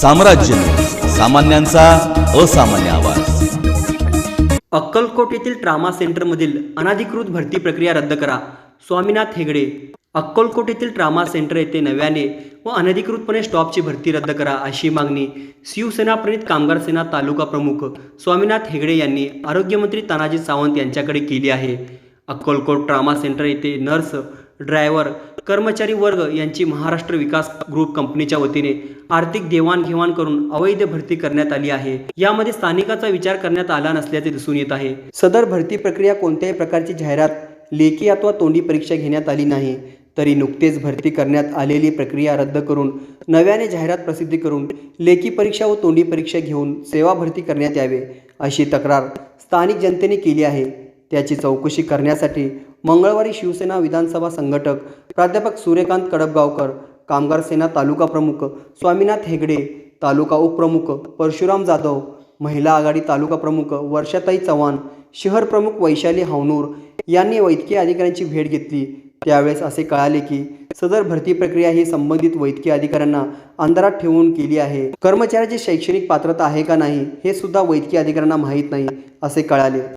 साम्राज्य. सामान्यांचा असामान्य आवाज. अक्कलकोट येथील ट्रामा सेंटरमधील अनाधिकृत भरती प्रक्रिया रद्द करा. स्वामीनाथ हेगडे अक्कलकोट येथील ट्रामा सेंटर येथे नव्याने व अनधिकृतपणे स्टॉपची भरती रद्द करा अशी मागणी शिवसेना प्रणित कामगार सेना तालुका प्रमुख स्वामीनाथ हेगडे यांनी आरोग्यमंत्री तानाजी सावंत यांच्याकडे केली आहे. अक्कलकोट ट्रामा सेंटर येथे नर्स ड्रायव्हर कर्मचारी वर्ग यांची महाराष्ट्र विकास ग्रुप कंपनीच्या वतीने आर्थिक देवाणघेवाण करून अवैध भरती करण्यात आली आहे. यामध्ये स्थानिकाचा विचार करण्यात आला नसल्याचे दिसून येत आहे. सदर भरती प्रक्रिया कोणत्याही प्रकारची जाहिरात लेखी अथवा तोंडी परीक्षा घेण्यात आली नाही तरी नुकतेच भरती करण्यात आलेली प्रक्रिया रद्द करून नव्याने जाहिरात प्रसिद्धी करून लेखी परीक्षा व तोंडी परीक्षा घेऊन सेवा भरती करण्यात यावे अशी तक्रार स्थानिक जनतेने केली आहे. त्याची चौकशी करण्यासाठी मंगळवारी शिवसेना विधानसभा संघटक प्राध्यापक सूर्यकांत कडपगावकर कामगार सेना तालुका प्रमुख स्वामीनाथ हेगडे तालुका उपप्रमुख परशुराम जाधव महिला आघाडी तालुका प्रमुख वर्षाताई चव्हाण शहर प्रमुख वैशाली हावनूर यांनी वैद्यकीय अधिकाऱ्यांची भेट घेतली. त्यावेळेस असे कळाले की सदर भरती प्रक्रिया ही संबंधित वैद्यकीय अधिकाऱ्यांना अंधारात ठेवून केली आहे. कर्मचाऱ्याची शैक्षणिक पात्रता आहे का नाही हे सुद्धा वैद्यकीय अधिकाऱ्यांना माहीत नाही असे कळाले.